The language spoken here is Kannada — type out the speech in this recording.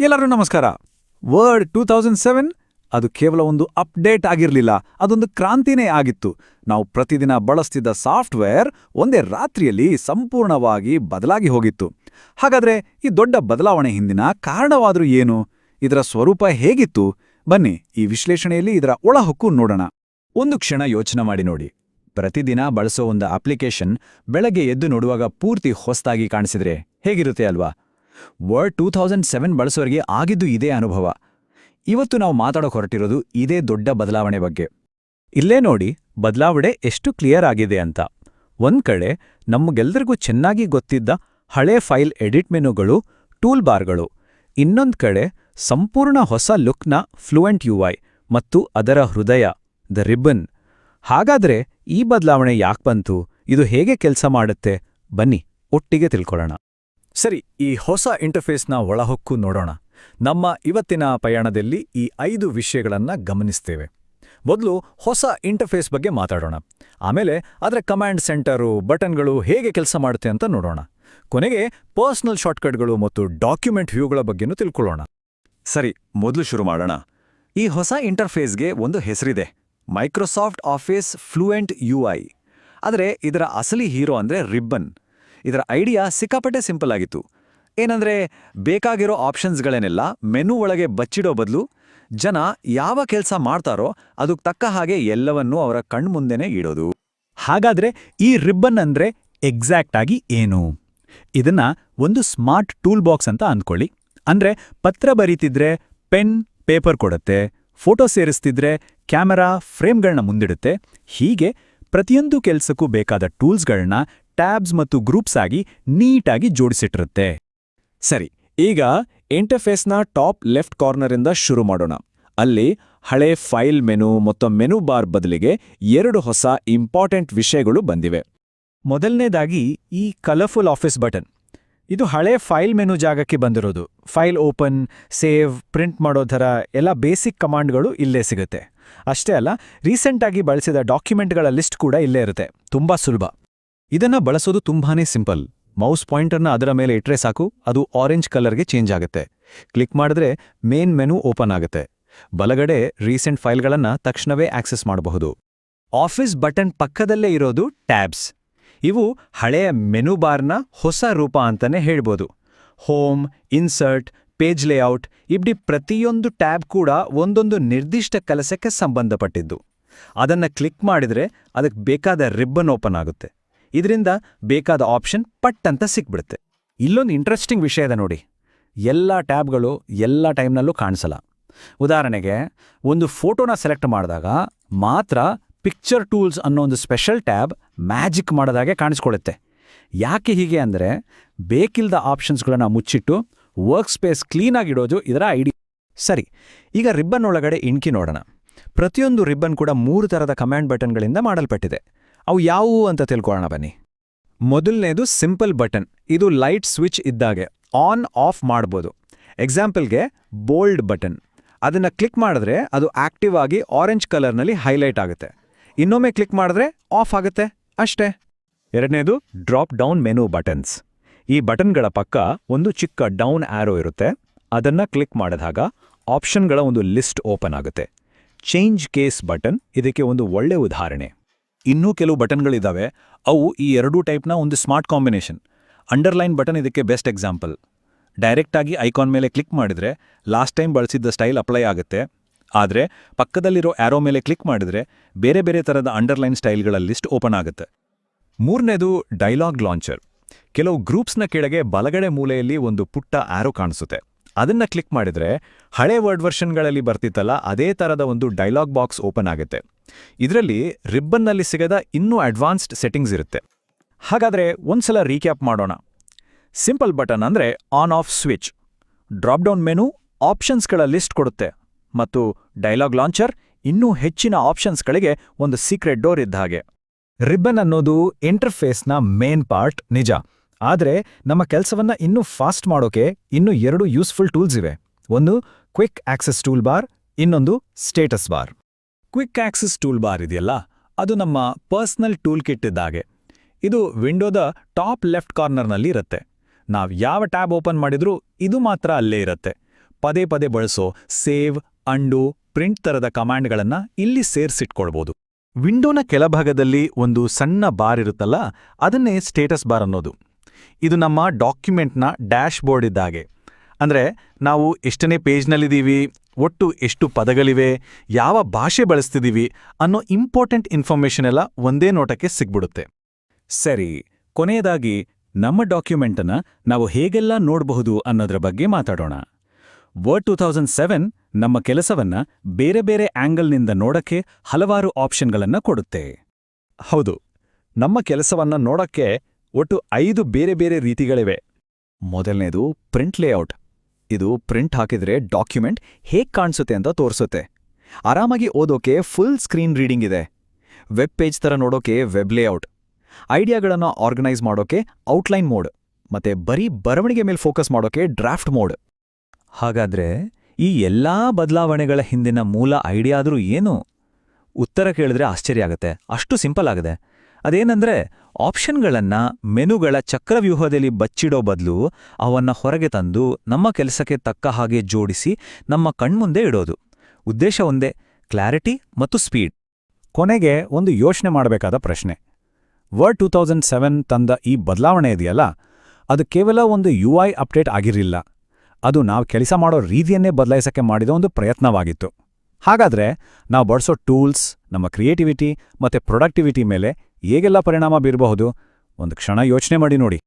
ಎಲ್ಲರೂ ನಮಸ್ಕಾರ. ವರ್ಡ್ ಟೂ ತೌಸಂಡ್ ಸೆವೆನ್ ಅದು ಕೇವಲ ಒಂದು ಅಪ್ಡೇಟ್ ಆಗಿರಲಿಲ್ಲ, ಅದೊಂದು ಕ್ರಾಂತಿನೇ ಆಗಿತ್ತು. ನಾವು ಪ್ರತಿದಿನ ಬಳಸ್ತಿದ್ದ ಸಾಫ್ಟ್ವೇರ್ ಒಂದೇ ರಾತ್ರಿಯಲ್ಲಿ ಸಂಪೂರ್ಣವಾಗಿ ಬದಲಾಗಿ ಹೋಗಿತ್ತು. ಹಾಗಾದ್ರೆ ಈ ದೊಡ್ಡ ಬದಲಾವಣೆ ಹಿಂದಿನ ಕಾರಣವಾದರೂ ಏನು? ಇದರ ಸ್ವರೂಪ ಹೇಗಿತ್ತು? ಬನ್ನಿ, ಈ ವಿಶ್ಲೇಷಣೆಯಲ್ಲಿ ಇದರ ಒಳಹೊಕ್ಕು ನೋಡೋಣ. ಒಂದು ಕ್ಷಣ ಯೋಚನೆ ಮಾಡಿ ನೋಡಿ. ಪ್ರತಿದಿನ ಬಳಸೋ ಒಂದು ಅಪ್ಲಿಕೇಶನ್ ಬೆಳಗ್ಗೆ ಎದ್ದು ನೋಡುವಾಗ ಪೂರ್ತಿ ಹೊಸದಾಗಿ ಕಾಣಿಸಿದ್ರೆ ಹೇಗಿರುತ್ತೆ ಅಲ್ವಾ? ವರ್ಡ್ ಟೂ ತೌಸಂಡ್ ಸೆವೆನ್ ಬಳಸೋರಿಗೆ ಆಗಿದ್ದು ಇದೇ ಅನುಭವ. ಇವತ್ತು ನಾವು ಮಾತಾಡೋಕೆ ಹೊರಟಿರೋದು ಇದೇ ದೊಡ್ಡ ಬದಲಾವಣೆ ಬಗ್ಗೆ. ಇಲ್ಲೇ ನೋಡಿ, ಬದಲಾವಣೆ ಎಷ್ಟು ಕ್ಲಿಯರ್ ಆಗಿದೆ ಅಂತ. ಒಂದ್ ಕಡೆ ನಮಗೆಲ್ಲರಿಗೂ ಚೆನ್ನಾಗಿ ಗೊತ್ತಿದ್ದ ಹಳೆ ಫೈಲ್ ಎಡಿಟ್ ಮೆನುಗಳು, ಟೂಲ್ ಬಾರ್ಗಳು. ಇನ್ನೊಂದು ಕಡೆ ಸಂಪೂರ್ಣ ಹೊಸ ಲುಕ್ನ ಫ್ಲೂಯೆಂಟ್ ಯುಐ ಮತ್ತು ಅದರ ಹೃದಯ, ದ ರಿಬ್ಬನ್. ಹಾಗಾದ್ರೆ ಈ ಬದಲಾವಣೆ ಯಾಕೆ ಬಂತು? ಇದು ಹೇಗೆ ಕೆಲಸ ಮಾಡುತ್ತೆ? ಬನ್ನಿ, ಒಟ್ಟಿಗೆ ತಿಳ್ಕೊಳ್ಳೋಣ. ಸರಿ, ಈ ಹೊಸ ಇಂಟರ್ಫೇಸ್ನ ಒಳಹೊಕ್ಕು ನೋಡೋಣ. ನಮ್ಮ ಇವತ್ತಿನ ಪಯಣದಲ್ಲಿ ಈ ಐದು ವಿಷಯಗಳನ್ನು ಗಮನಿಸ್ತೇವೆ. ಮೊದಲು ಹೊಸ ಇಂಟರ್ಫೇಸ್ ಬಗ್ಗೆ ಮಾತಾಡೋಣ. ಆಮೇಲೆ ಅದರ ಕಮಾಂಡ್ ಸೆಂಟರು, ಬಟನ್ಗಳು ಹೇಗೆ ಕೆಲಸ ಮಾಡುತ್ತೆ ಅಂತ ನೋಡೋಣ. ಕೊನೆಗೆ ಪರ್ಸನಲ್ ಶಾರ್ಟ್ಕಟ್ಗಳು ಮತ್ತು ಡಾಕ್ಯುಮೆಂಟ್ ವ್ಯೂಗಳ ಬಗ್ಗೆನೂ ತಿಳ್ಕೊಳ್ಳೋಣ. ಸರಿ, ಮೊದಲು ಶುರು ಮಾಡೋಣ. ಈ ಹೊಸ ಇಂಟರ್ಫೇಸ್ಗೆ ಒಂದು ಹೆಸರಿದೆ. Microsoft Office Fluent U I. ಆದರೆ ಇದರ ಅಸಲಿ ಹೀರೋ ಅಂದ್ರೆ ರಿಬ್ಬನ್. ಇದರ ಐಡಿಯಾ ಸಿಕ್ಕಾಪಟ್ಟೆ ಸಿಂಪಲ್ ಆಗಿತ್ತು. ಏನಂದ್ರೆ, ಬೇಕಾಗಿರೋ ಆಪ್ಷನ್ಸ್ಗಳೇನೆಲ್ಲ ಮೆನು ಒಳಗೆ ಬಚ್ಚಿಡೋ ಬದಲು ಜನ ಯಾವ ಕೆಲಸ ಮಾಡ್ತಾರೋ ಅದಕ್ಕೆ ತಕ್ಕ ಹಾಗೆ ಎಲ್ಲವನ್ನೂ ಅವರ ಕಣ್ಮುಂದೆನೇ ಇಡೋದು. ಹಾಗಾದ್ರೆ ಈ ರಿಬ್ಬನ್ ಅಂದ್ರೆ ಎಕ್ಸಾಕ್ಟ್ ಆಗಿ ಏನು? ಇದನ್ನ ಒಂದು ಸ್ಮಾರ್ಟ್ ಟೂಲ್ ಬಾಕ್ಸ್ ಅಂತ ಅಂದ್ಕೊಳ್ಳಿ ಅಂದ್ರೆ ಪತ್ರ ಬರೀತಿದ್ರೆ ಪೆನ್, ಪೇಪರ್ ಕೊಡುತ್ತೆ, ಫೋಟೋ ಸೇರಿಸ್ತಿದ್ರೆ ಕ್ಯಾಮೆರಾ ಫ್ರೇಮ್ಗಳನ್ನ ಮುಂದಿಡುತ್ತೆ. ಹೀಗೆ ಪ್ರತಿಯೊಂದು ಕೆಲಸಕ್ಕೂ ಬೇಕಾದ ಟೂಲ್ಸ್ಗಳನ್ನ ಟ್ಯಾಬ್ಸ್ ಮತ್ತು ಗ್ರೂಪ್ಸ್ ಆಗಿ ನೀಟಾಗಿ ಜೋಡಿಸಿಟ್ಟಿರುತ್ತೆ. ಸರಿ, ಈಗ ಇಂಟರ್ಫೇಸ್ನ ಟಾಪ್ ಲೆಫ್ಟ್ ಕಾರ್ನರಿಂದ ಶುರು ಮಾಡೋಣ. ಅಲ್ಲಿ ಹಳೆ ಫೈಲ್ ಮೆನು ಮತ್ತು ಮೆನು ಬಾರ್ ಬದಲಿಗೆ ಎರಡು ಹೊಸ ಇಂಪಾರ್ಟೆಂಟ್ ವಿಷಯಗಳು ಬಂದಿವೆ. ಮೊದಲನೇದಾಗಿ ಈ ಕಲರ್ಫುಲ್ ಆಫೀಸ್ ಬಟನ್ ಇದು ಹಳೆ ಫೈಲ್ ಮೆನು ಜಾಗಕ್ಕೆ ಬಂದಿರೋದು. ಫೈಲ್ ಓಪನ್ ಸೇವ್ ಪ್ರಿಂಟ್ ಮಾಡೋ ಥರ ಎಲ್ಲ ಬೇಸಿಕ್ ಕಮಾಂಡ್ಗಳು ಇಲ್ಲೇ ಸಿಗುತ್ತೆ. ಅಷ್ಟೇ ಅಲ್ಲ ರೀಸೆಂಟಾಗಿ ಬಳಸಿದ ಡಾಕ್ಯುಮೆಂಟ್ಗಳ ಲಿಸ್ಟ್ ಕೂಡ ಇಲ್ಲೇ ಇರುತ್ತೆ. ತುಂಬಾ ಸುಲಭ. ಇದನ್ನ ಬಳಸೋದು ತುಂಬಾನೇ ಸಿಂಪಲ್. ಮೌಸ್ ಪಾಯಿಂಟರ್ನ ಅದರ ಮೇಲೆ ಇಟ್ರೆ ಸಾಕು, ಅದು ಆರೆಂಜ್ ಕಲರ್ಗೆ ಚೇಂಜ್ ಆಗುತ್ತೆ. ಕ್ಲಿಕ್ ಮಾಡಿದ್ರೆ ಮೇನ್ ಮೆನು ಓಪನ್ ಆಗುತ್ತೆ. ಬಲಗಡೆ ರೀಸೆಂಟ್ ಫೈಲ್ಗಳನ್ನು ತಕ್ಷಣವೇ ಆಕ್ಸೆಸ್ ಮಾಡಬಹುದು. ಆಫೀಸ್ ಬಟನ್ ಪಕ್ಕದಲ್ಲೇ ಇರೋದು ಟ್ಯಾಬ್ಸ್. ಇವು ಹಳೆಯ ಮೆನು ಬಾರ್ನ ಹೊಸ ರೂಪ ಅಂತಾನೆ ಹೇಳ್ಬೋದು. ಹೋಮ್, ಇನ್ಸರ್ಟ್, ಪೇಜ್ ಲೇಔಟ್ ಇಬ್ಡಿ ಪ್ರತಿಯೊಂದು ಟ್ಯಾಬ್ ಕೂಡ ಒಂದೊಂದು ನಿರ್ದಿಷ್ಟ ಕೆಲಸಕ್ಕೆ ಸಂಬಂಧಪಟ್ಟಿದ್ದು. ಅದನ್ನ ಕ್ಲಿಕ್ ಮಾಡಿದ್ರೆ ಅದಕ್ಕೆ ಬೇಕಾದ ರಿಬ್ಬನ್ ಓಪನ್ ಆಗುತ್ತೆ. ಇದರಿಂದ ಬೇಕಾದ ಆಪ್ಷನ್ ಪಟ್ ಅಂತ ಸಿಕ್ಬಿಡುತ್ತೆ. ಇಲ್ಲೊಂದು ಇಂಟ್ರೆಸ್ಟಿಂಗ್ ವಿಷಯ ಇದೆ ನೋಡಿ. ಎಲ್ಲ ಟ್ಯಾಬ್ಗಳು ಎಲ್ಲ ಟೈಮ್ನಲ್ಲೂ ಕಾಣಿಸಲ್ಲ. ಉದಾಹರಣೆಗೆ, ಒಂದು ಫೋಟೋನ ಸೆಲೆಕ್ಟ್ ಮಾಡಿದಾಗ ಮಾತ್ರ ಪಿಕ್ಚರ್ ಟೂಲ್ಸ್ ಅನ್ನೋ ಒಂದು ಸ್ಪೆಷಲ್ ಟ್ಯಾಬ್ ಮ್ಯಾಜಿಕ್ ಮಾಡೋದಾಗೆ ಕಾಣಿಸ್ಕೊಳ್ಳುತ್ತೆ. ಯಾಕೆ ಹೀಗೆ ಅಂದರೆ, ಬೇಕಿಲ್ದ ಆಪ್ಷನ್ಸ್ಗಳನ್ನು ಮುಚ್ಚಿಟ್ಟು ವರ್ಕ್ ಸ್ಪೇಸ್ ಕ್ಲೀನಾಗಿಡೋದು ಇದರ ಐಡಿ ಸರಿ, ಈಗ ರಿಬ್ಬನ್ ಒಳಗಡೆ ಇಣ್ಕಿ ನೋಡೋಣ. ಪ್ರತಿಯೊಂದು ರಿಬ್ಬನ್ ಕೂಡ ಮೂರು ಥರದ ಕಮಾಂಡ್ ಬಟನ್ಗಳಿಂದ ಮಾಡಲ್ಪಟ್ಟಿದೆ. ಅವು ಯಾವುವು ಅಂತ ತಿಳ್ಕೊಳ್ಳೋಣ ಬನ್ನಿ. ಮೊದಲನೇದು ಸಿಂಪಲ್ ಬಟನ್. ಇದು ಲೈಟ್ ಸ್ವಿಚ್ ಇದ್ದಾಗೆ ಆನ್, ಆಫ್ ಮಾಡ್ಬೋದು. ಎಕ್ಸಾಂಪಲ್ಗೆ ಬೋಲ್ಡ್ ಬಟನ್. ಅದನ್ನು ಕ್ಲಿಕ್ ಮಾಡಿದ್ರೆ ಅದು ಆಕ್ಟಿವ್ ಆಗಿ ಆರೆಂಜ್ ಕಲರ್ನಲ್ಲಿ ಹೈಲೈಟ್ ಆಗುತ್ತೆ. ಇನ್ನೊಮ್ಮೆ ಕ್ಲಿಕ್ ಮಾಡಿದ್ರೆ ಆಫ್ ಆಗುತ್ತೆ. ಅಷ್ಟೇ. ಎರಡನೇದು ಡ್ರಾಪ್ ಡೌನ್ ಮೆನು ಬಟನ್ಸ್. ಈ ಬಟನ್ಗಳ ಪಕ್ಕ ಒಂದು ಚಿಕ್ಕ ಡೌನ್ ಆ್ಯರೋ ಇರುತ್ತೆ. ಅದನ್ನ ಕ್ಲಿಕ್ ಮಾಡಿದಾಗ ಆಪ್ಷನ್ಗಳ ಒಂದು ಲಿಸ್ಟ್ ಓಪನ್ ಆಗುತ್ತೆ. ಚೇಂಜ್ ಕೇಸ್ ಬಟನ್ ಇದಕ್ಕೆ ಒಂದು ಒಳ್ಳೆ ಉದಾಹರಣೆ. ಇನ್ನೂ ಕೆಲವು ಬಟನ್ಗಳಿದ್ದಾವೆ ಅವು ಈ ಎರಡೂ ಟೈಪ್ನ ಒಂದು ಸ್ಮಾರ್ಟ್ ಕಾಂಬಿನೇಷನ್. ಅಂಡರ್ಲೈನ್ ಬಟನ್ ಇದಕ್ಕೆ ಬೆಸ್ಟ್ ಎಕ್ಸಾಂಪಲ್. ಡೈರೆಕ್ಟಾಗಿ ಐಕಾನ್ ಮೇಲೆ ಕ್ಲಿಕ್ ಮಾಡಿದ್ರೆ ಲಾಸ್ಟ್ ಟೈಮ್ ಬಳಸಿದ್ದ ಸ್ಟೈಲ್ ಅಪ್ಲೈ ಆಗುತ್ತೆ. ಆದರೆ ಪಕ್ಕದಲ್ಲಿರೋ ಆ್ಯರೋ ಮೇಲೆ ಕ್ಲಿಕ್ ಮಾಡಿದ್ರೆ ಬೇರೆ ಬೇರೆ ಥರದ ಅಂಡರ್ಲೈನ್ ಸ್ಟೈಲ್ಗಳ ಲಿಸ್ಟ್ ಓಪನ್ ಆಗುತ್ತೆ. ಮೂರನೇದು ಡೈಲಾಗ್ ಲಾಂಚರ್. ಕೆಲವು ಗ್ರೂಪ್ಸ್ನ ಕೆಳಗೆ ಬಲಗಡೆ ಮೂಲೆಯಲ್ಲಿ ಒಂದು ಪುಟ್ಟ ಆ್ಯರೋ ಕಾಣಿಸುತ್ತೆ. ಅದನ್ನ ಕ್ಲಿಕ್ ಮಾಡಿದ್ರೆ ಹಳೆ ವರ್ಡ್ ವರ್ಷನ್ಗಳಲ್ಲಿ ಬರ್ತಿತ್ತಲ್ಲ, ಅದೇ ಥರದ ಒಂದು ಡೈಲಾಗ್ ಬಾಕ್ಸ್ ಓಪನ್ ಆಗುತ್ತೆ. ಇದರಲ್ಲಿ ರಿಬ್ಬನ್ನಲ್ಲಿ ಸಿಗದ ಇನ್ನೂ ಅಡ್ವಾನ್ಸ್ಡ್ ಸೆಟ್ಟಿಂಗ್ಸ್ ಇರುತ್ತೆ. ಹಾಗಾದ್ರೆ ಒಂದ್ಸಲ ರೀಕ್ಯಾಪ್ ಮಾಡೋಣ. ಸಿಂಪಲ್ ಬಟನ್ ಅಂದ್ರೆ on off switch drop down menu ಆಪ್ಷನ್ಸ್ಗಳ list ಕೊಡುತ್ತೆ. ಮತ್ತು ಡೈಲಾಗ್ ಲಾಂಚರ್ ಇನ್ನೂ ಹೆಚ್ಚಿನ ಆಪ್ಷನ್ಸ್ಗಳಿಗೆ ಒಂದು ಸೀಕ್ರೆಟ್ ಡೋರ್ ಇದ್ದ ಹಾಗೆ. ರಿಬ್ಬನ್ ಅನ್ನೋದು ಇಂಟರ್ಫೇಸ್ನ ಮೇನ್ ಪಾರ್ಟ್ ನಿಜ. ಆದ್ರೆ ನಮ್ಮ ಕೆಲಸವನ್ನ ಇನ್ನೂ ಫಾಸ್ಟ್ ಮಾಡೋಕೆ ಇನ್ನೂ ಎರಡು ಯೂಸ್ಫುಲ್ ಟೂಲ್ಸ್ ಇವೆ. ಒಂದು ಕ್ವಿಕ್ ಆಕ್ಸೆಸ್ ಟೂಲ್ ಬಾರ್ ಇನ್ನೊಂದು status bar quick access tool bar ಇದೆಯಲ್ಲ? ಅದು ನಮ್ಮ ಪರ್ಸ್ನಲ್ ಟೂಲ್ ಕಿಟ್ ಇದ್ದಾಗೆ. ಇದು ವಿಂಡೋದ ಟಾಪ್ ಲೆಫ್ಟ್ ಕಾರ್ನರ್ನಲ್ಲಿ ಇರುತ್ತೆ. ನಾವು ಯಾವ ಟ್ಯಾಬ್ ಓಪನ್ ಮಾಡಿದ್ರೂ ಇದು ಮಾತ್ರ ಅಲ್ಲೇ ಇರುತ್ತೆ. ಪದೇ ಪದೇ ಬಳಸೋ ಸೇವ್ ಅಂಡು ಪ್ರಿಂಟ್ ತರದ ಕಮಾಂಡ್ಗಳನ್ನ ಇಲ್ಲಿ ಸೇರಿಸಿಟ್ಕೊಳ್ಬೋದು. ವಿಂಡೋನ ಕೆಳಭಾಗದಲ್ಲಿ ಒಂದು ಸಣ್ಣ ಬಾರ್ ಇರುತ್ತಲ್ಲ, ಅದನ್ನೇ ಸ್ಟೇಟಸ್ ಬಾರ್ ಅನ್ನೋದು. ಇದು ನಮ್ಮ ಡಾಕ್ಯುಮೆಂಟ್ನ ಡ್ಯಾಶ್ ಬೋರ್ಡ್ ಇದ್ದಾಗೆ. ಅಂದ್ರೆ ನಾವು ಎಷ್ಟನೇ ಪೇಜ್ನಲ್ಲಿದ್ದೀವಿ ಒಟ್ಟು ಎಷ್ಟು ಪದಗಳಿವೆ, ಯಾವ ಭಾಷೆ ಬಳಸ್ತಿದ್ದೀವಿ ಅನ್ನೋ ಇಂಪಾರ್ಟೆಂಟ್ ಇನ್ಫಾರ್ಮೇಷನ್ ಎಲ್ಲ ಒಂದೇ ನೋಟಕ್ಕೆ ಸಿಗ್ಬಿಡುತ್ತೆ. ಸರಿ, ಕೊನೆಯದಾಗಿ ನಮ್ಮ ಡಾಕ್ಯುಮೆಂಟನ್ನು ನಾವು ಹೇಗೆಲ್ಲ ನೋಡಬಹುದು ಅನ್ನೋದ್ರ ಬಗ್ಗೆ ಮಾತಾಡೋಣ. ವರ್ಡ್ ಟೂ ತೌಸಂಡ್ ಸೆವೆನ್ ನಮ್ಮ ಕೆಲಸವನ್ನ ಬೇರೆ ಬೇರೆ ಆಂಗಲ್ನಿಂದ ನೋಡಕ್ಕೆ ಹಲವಾರು ಆಪ್ಷನ್ಗಳನ್ನು ಕೊಡುತ್ತೆ. ಹೌದು, ನಮ್ಮ ಕೆಲಸವನ್ನ ನೋಡಕ್ಕೆ ಒಟ್ಟು ಐದು ಬೇರೆ ಬೇರೆ ರೀತಿಗಳಿವೆ. ಮೊದಲನೇದು ಪ್ರಿಂಟ್ ಲೇಔಟ್ ಇದು ಪ್ರಿಂಟ್ ಹಾಕಿದ್ರೆ ಡಾಕ್ಯುಮೆಂಟ್ ಹೇಗ್ ಕಾಣಿಸುತ್ತೆ ಅಂತ ತೋರಿಸುತ್ತೆ. ಆರಾಮಾಗಿ ಓದೋಕೆ ಫುಲ್ ಸ್ಕ್ರೀನ್ ರೀಡಿಂಗ್ ಇದೆ. ವೆಬ್ ಪೇಜ್ ಥರ ನೋಡೋಕೆ ವೆಬ್ ಲೇಔಟ್. ಐಡಿಯಾಗಳನ್ನು ಆರ್ಗನೈಸ್ ಮಾಡೋಕೆ ಔಟ್ಲೈನ್ ಮೋಡ್. ಮತ್ತೆ ಬರೀ ಬರವಣಿಗೆ ಮೇಲೆ ಫೋಕಸ್ ಮಾಡೋಕೆ ಡ್ರಾಫ್ಟ್ ಮೋಡ್. ಹಾಗಾದ್ರೆ ಈ ಎಲ್ಲಾ ಬದಲಾವಣೆಗಳ ಹಿಂದಿನ ಮೂಲ ಐಡಿಯಾ ಆದ್ರೂ ಏನು? ಉತ್ತರ ಕೇಳಿದ್ರೆ ಆಶ್ಚರ್ಯ ಆಗುತ್ತೆ. ಅಷ್ಟು ಸಿಂಪಲ್ ಆಗಿದೆ. ಅದೇನಂದ್ರೆ ಆಪ್ಷನ್ಗಳನ್ನ ಮೆನುಗಳ ಚಕ್ರವ್ಯೂಹದಲ್ಲಿ ಬಚ್ಚಿಡೋ ಬದಲು ಅವನ್ನ ಹೊರಗೆ ತಂದು ನಮ್ಮ ಕೆಲಸಕ್ಕೆ ತಕ್ಕ ಹಾಗೆ ಜೋಡಿಸಿ ನಮ್ಮ ಕಣ್ಮುಂದೆ ಇಡೋದು. ಉದ್ದೇಶ ಒಂದೇ ಕ್ಲಾರಿಟಿ ಮತ್ತು ಸ್ಪೀಡ್ ಕೊನೆಗೆ ಒಂದು ಯೋಚನೆ ಮಾಡಬೇಕಾದ ಪ್ರಶ್ನೆ. ವರ್ಡ್ ಟೂ ತೌಸಂಡ್ ಸೆವೆನ್ ತಂದ ಈ ಬದಲಾವಣೆ ಇದೆಯಲ್ಲ? ಅದು ಕೇವಲ ಒಂದು ಯು ಐ ಅಪ್ಡೇಟ್ ಆಗಿರಲಿಲ್ಲ. ಅದು ನಾವು ಕೆಲಸ ಮಾಡೋ ರೀತಿಯನ್ನೇ ಬದಲಾಯಿಸೋಕ್ಕೆ ಮಾಡಿದ ಒಂದು ಪ್ರಯತ್ನವಾಗಿತ್ತು. ಹಾಗಾದ್ರೆ, ನಾವು ಬಳಸೋ ಟೂಲ್ಸ್ ನಮ್ಮ ಕ್ರಿಯೇಟಿವಿಟಿ ಮತ್ತೆ ಪ್ರೊಡಕ್ಟಿವಿಟಿ ಮೇಲೆ ಹೇಗೆಲ್ಲ ಪರಿಣಾಮ ಬೀರಬಹುದು? ಒಂದು ಕ್ಷಣ ಯೋಚನೆ ಮಾಡಿ ನೋಡಿ.